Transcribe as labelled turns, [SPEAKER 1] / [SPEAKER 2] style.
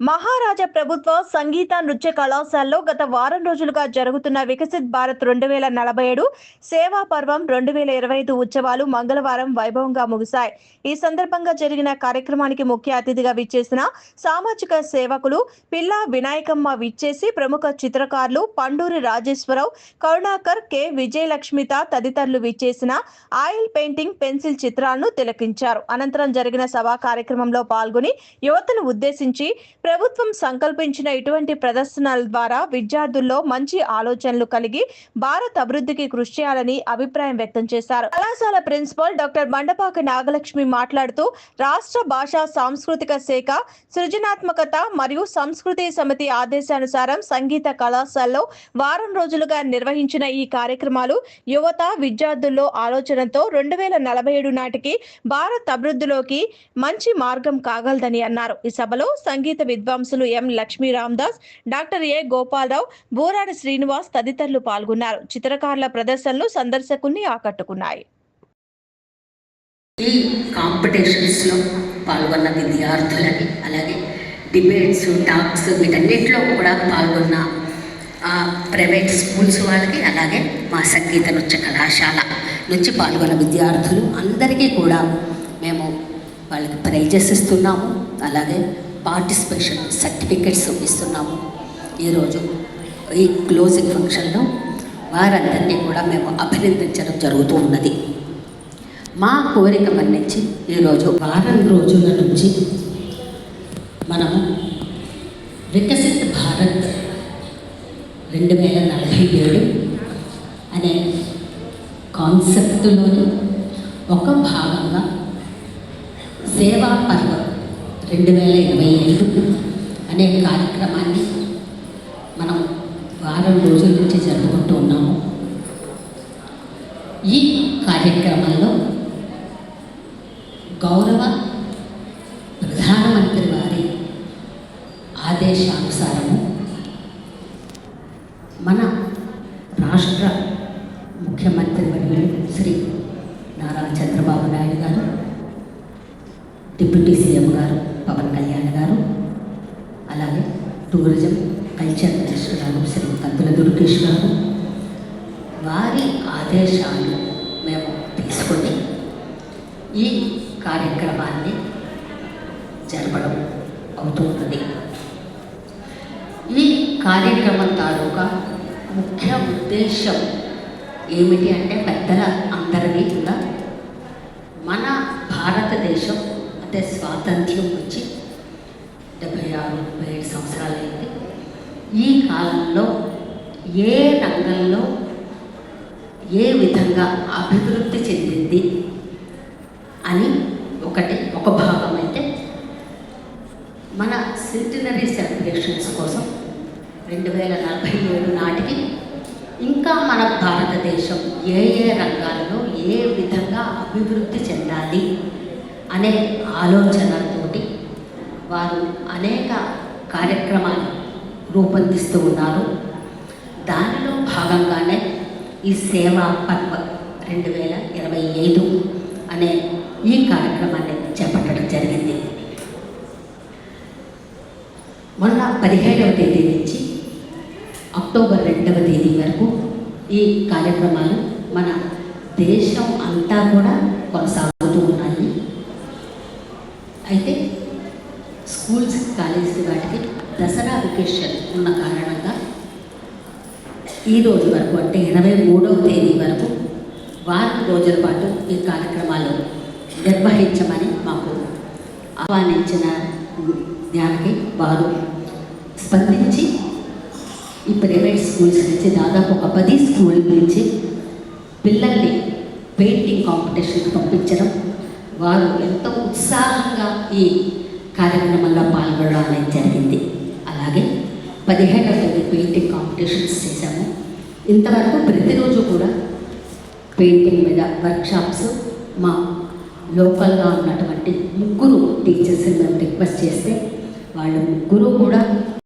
[SPEAKER 1] మహారాజా ప్రభుత్వ సంగీత నృత్య కళాశాలలో గత వారం రోజులుగా జరుగుతున్న వికసిత్ భారత్ రెండు వేల నలభై ఏడు సేవా పర్వం రెండు వేల ఇరవై ఐదు ఉత్సవాలు మంగళవారం వైభవంగా ముగిశాయి. ఈ సందర్భంగా జరిగిన కార్యక్రమానికి ముఖ్య అతిథిగా విచ్చేసిన సామాజిక సేవకులు పిల్ల వినాయకమ్మ విచ్చేసి ప్రముఖ చిత్రకారులు పండూరి రాజేశ్వరరావు కరుణాకర్ కె. విజయలక్ష్మిత తదితరులు విచ్చేసిన ఆయిల్ పెయింటింగ్ పెన్సిల్ చిత్రాలను తిలకించారు. అనంతరం జరిగిన సభా కార్యక్రమంలో పాల్గొని యువతను ఉద్దేశించి ప్రభుత్వం సంకల్పించిన ఇటువంటి ప్రదర్శనల ద్వారా విద్యార్థుల్లో మంచి ఆలోచనలు కలిగి భారత్ అభివృద్ధికి కృషి చేయాలని అభిప్రాయం వ్యక్తం చేశారు. కళాశాల ప్రిన్సిపల్ డాక్టర్ మండపాక నాగలక్ష్మి మాట్లాడుతూ రాష్ట్ర భాషా సాంస్కృతిక శాఖ సృజనాత్మకత మరియు సంస్కృతి సమితి ఆదేశానుసారం సంగీత కళాశాలలో వారం రోజులుగా నిర్వహించిన ఈ కార్యక్రమాలు యువత విద్యార్థుల్లో ఆలోచనతో రెండు వేల నలభై ఏడు నాటికి భారత్ అభివృద్ధిలోకి మంచి మార్గం కాగలదని అన్నారు. ఈ సభలో సంగీత విద్వాంసులు M Lakshmi Ramdas doctor A Gopalarao Buradi Srinivas తదితరులు పాల్గొన్నారు. చిత్రకారుల ప్రదర్శనలు సందర్శకుల్ని ఆకట్టుకున్నాయి.
[SPEAKER 2] ఈ కాంపిటీషన్స్లో పాల్గొన్న విద్యార్థులని అలాగే డిబేట్స్ టాక్స్ వీటన్నిటిలో కూడా పాల్గొన్న ప్రైవేట్ స్కూల్స్ వాళ్ళకి అలాగే మా సంగీత నృత్య కళాశాల నుంచి పాల్గొన్న విద్యార్థులు అందరికీ కూడా మేము వాళ్ళకి ప్రైజెస్ ఇస్తున్నాము. అలాగే పార్టిసిపేషన్ సర్టిఫికెట్స్ ఇస్తున్నాము ఈరోజు. ఈ క్లోజింగ్ ఫంక్షన్లో వారందరినీ కూడా మేము అభినందించడం జరుగుతూ ఉన్నది. మా కోరిక మన్నించి ఈరోజు వారం రోజుల నుంచి మనం వికసిత్ భారత్ రెండు వేల నలభై ఏడు అనే కాన్సెప్ట్లోని ఒక భాగంగా సేవా పర్వం రెండు వేల ఇరవై ఏడు అనే కార్యక్రమాన్ని మనం వారం రోజుల నుంచి జరుపుకుంటూ ఉన్నాము. ఈ కార్యక్రమంలో గౌరవ ప్రధానమంత్రి వారి ఆదేశానుసారము మన రాష్ట్ర ముఖ్యమంత్రి వర్యులు శ్రీ నారా చంద్రబాబు నాయుడు గారు డిప్యూటీ సీఎం గారు పవన్ కళ్యాణ్ గారు అలాగే tourism culture minister garu Shri కందుల దుర్గేష్ గారు వారి ఆదేశాలు మేము తీసుకొని ఈ కార్యక్రమాన్ని జరపడం అవుతున్నది. ఈ కార్యక్రమం తాలూకా ముఖ్య ఉద్దేశం ఏమిటి అంటే పెద్దల అందరినీ కూడా మన భారతదేశం అంటే స్వాతంత్ర్యం వచ్చి డెబ్బై ఆరు ముప్పై ఏడు సంవత్సరాలైంది. ఈ కాలంలో ఏ రంగంలో ఏ విధంగా అభివృద్ధి చెందింది అని ఒకటి ఒక భాగం అయితే మన సెంటినరీ సెలబ్రేషన్స్ కోసం రెండు వేల నలభై ఏడు నాటికి ఇంకా మన భారతదేశం ఏ ఏ రంగాలలో ఏ విధంగా అభివృద్ధి చెందాలి అనే ఆలోచన వారు అనేక కార్యక్రమాలు రూపొందిస్తూ ఉన్నారు. దానిలో భాగంగానే ఈ సేవా పర్వ రెండు వేల ఇరవై ఐదు అనే ఈ కార్యక్రమాన్ని చేపట్టడం జరిగింది. మొన్న పదిహేడవ తేదీ నుంచి అక్టోబర్ రెండవ తేదీ వరకు ఈ కార్యక్రమాలు మన దేశం అంతా కూడా కొనసాగుతూ ఉన్నాయి అయితే స్కూల్స్ కాలేజీ వాటికి దసరా వెకేషన్ ఉన్న కారణంగా ఈ రోజు వరకు అంటే ఇరవై మూడవ తేదీ వరకు వారం రోజుల పాటు ఈ కార్యక్రమాలు నిర్వహించమని మాకు ఆహ్వానించిన దానికి వారు స్పందించి ఈ ప్రైవేట్ స్కూల్స్ నుంచి దాదాపు ఒక పది స్కూల్ నుంచి పిల్లల్ని పెయింటింగ్ కాంపిటీషన్కి పంపించడం. వారు ఎంతో ఉత్సాహంగా ఈ కార్యక్రమంలో పాల్గొనడం అనేది జరిగింది. అలాగే పదిహేడవ తేదీ పెయింటింగ్ కాంపిటీషన్స్ చేశాము. ఇంతవరకు ప్రతిరోజు కూడా పెయింటింగ్ మీద వర్క్షాప్స్ మా లోకల్గా ఉన్నటువంటి ముగ్గురు టీచర్స్ని మేము రిక్వెస్ట్ చేస్తే వాళ్ళు ముగ్గురు కూడా